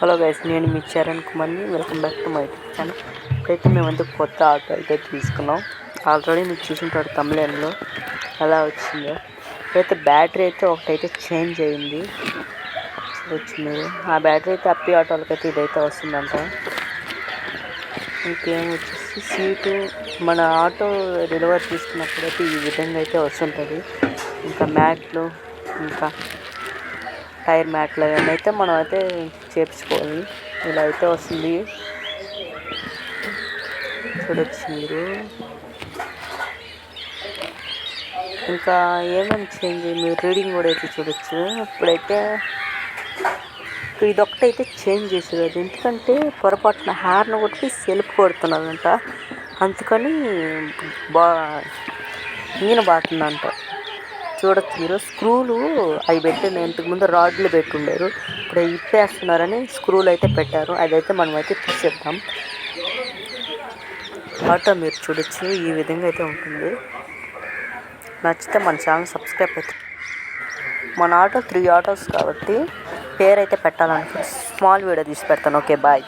Hello guys నేను మీ చరణ్ కుమార్ని. Welcome back to my channel. ఇప్పుడైతే మేమైతే కొత్త ఆటో అయితే తీసుకున్నాం. ఆల్రెడీ మీరు చూసుంటారు తమిళంలో ఎలా వచ్చిందో. ఇప్పుడైతే బ్యాటరీ అయితే ఒకటైతే చేంజ్ అయింది. వచ్చింది. ఆ బ్యాటరీ అయితే అప్పి ఆటోలకైతే ఇదైతే వస్తుందంట. ఇంకేం వచ్చేసి సీటు మన ఆటో డెలివరీ తీసుకున్నప్పుడైతే ఈ విధంగా అయితే వస్తుంటుంది. ఇంకా మ్యాట్లు ఇంకా టైర్ మ్యాట్లు అవన్నీ అయితే మనం అయితే చేపించుకోవాలి. ఇలా అయితే వస్తుంది. చూడొచ్చు మీరు. ఇంకా ఏమేమి చేంజ్ మీరు రీడింగ్ కూడా అయితే చూడొచ్చు. ఇప్పుడైతే ఇదొక్కటైతే చేంజ్ చేసేది అది. ఎందుకంటే పొరపాటున హార్న్ కొట్టి సెల్ఫ్ కొడుతున్నారంట అందుకని బా ఈయన బాగుతుందంట చూడొచ్చు మీరు స్క్రూలు అవి పెట్టిన ఇంతకుముందు రాడ్లు పెట్టుండారు. ఇప్పుడు ఇప్పేస్తున్నారని స్క్రూలు అయితే పెట్టారు. అదైతే మనం అయితే తీసేద్దాం. ఆటో మీరు చూడొచ్చు. ఈ విధంగా అయితే ఉంటుంది. నచ్చితే మన ఛానల్ సబ్స్క్రైబ్ అయితే మన ఆటో త్రీ ఆటోస్ కాబట్టి పేరు అయితే స్మాల్ వీడియో తీసి పెడతాను. Okay bye.